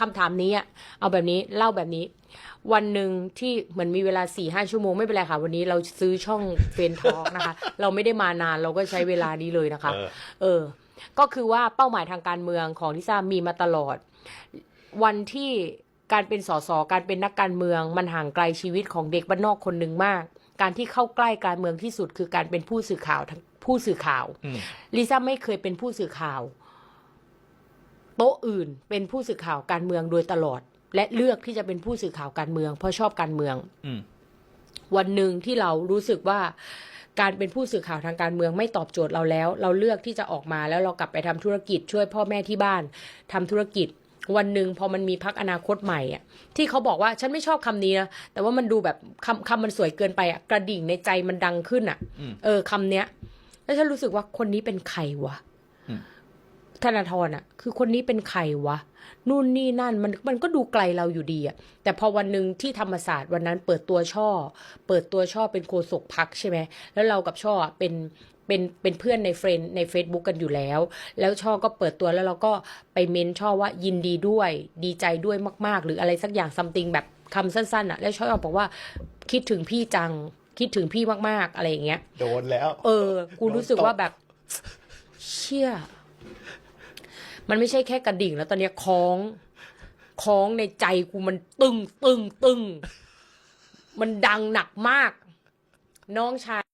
คำถามนี้อะเอาแบบนี้เล่าแบบนี้ วันหนึ่งที่เหมือนมีเวลาสี่ห้าชั่วโมงไม่เป็นไรค่ะ วันนี้เราซื้อช่องเฟนทอกนะคะ เราไม่ได้มานานเราก็ใช้เวลานี้เลยนะคะเออเออ ก็คือว่าเป้าหมายทางการเมืองของลิซ่ามีมาตลอด วันที่การเป็นสสการเป็นนักการเมือง มันห่างไกลชีวิตของเด็กบ้านนอกคนหนึ่งมาก การที่เข้าใกล้การเมืองที่สุดคือการเป็นผู้สื่อข่าวทั้งผู้สื่อข่าวอืมลิซ่าไม่เคยเป็นผู้สื่อข่าว โต๊ะอื่นเป็นผู้สื่อข่าวการเมืองโดยตลอด และเลือกที่จะเป็นผู้สื่อข่าวการเมือง เพราะชอบการเมืองอืมวันหนึ่งที่เรารู้สึกว่าการเป็นผู้สื่อข่าวทางการเมืองไม่ตอบโจทย์เราแล้ว เราเลือกที่จะออกมาแล้วเรากลับไปทำธุรกิจ ช่วยพ่อแม่ที่บ้านทำธุรกิจ วันหนึ่งพอมันมีพักอนาคตใหม่อะที่เขาบอกว่าฉันไม่ชอบคำนี้นะแต่ว่ามันดูแบบคำคำมันสวยเกินไปอะกระดิ่งในใจมันดังขึ้นอะอืมเออคำเนี้ย แล้วฉันรู้สึกว่าคนนี้เป็นใครวะอืม ธนาธรอะ คือคนนี้เป็นใครวะ นู่นนี่นั่นมันมันก็ดูไกลเราอยู่ดีอะแต่พอวันหนึ่งที่ธรรมศาสตร์วันนั้นเปิดตัวช่อ เปิดตัวช่อเป็นโฆษกพักใช่ไหม แล้วเรากับช่ออะเป็นเป็นเป็นเพื่อนในเฟรนใน Facebook กันอยู่แล้ว แล้วช่อก็เปิดตัวแล้วเราก็ไปเมนช่อว่ายินดีด้วย ดีใจด้วยมาก ๆ หรืออะไรสักอย่างซัมติงแบบคำสั้นๆอะแล้วช่อบอกว่าคิดถึงพี่จัง คิดถึงพี่มากๆอะไรอย่างเงี้ย โดนแล้ว เออ กูรู้สึกว่าแบบ เชี่ย มันไม่ใช่แค่กระดิ่ง แล้วตอนเนี้ยคล้องคล้องในใจกูมันตึงตึงตึง มันดังหนักมาก น้องชาย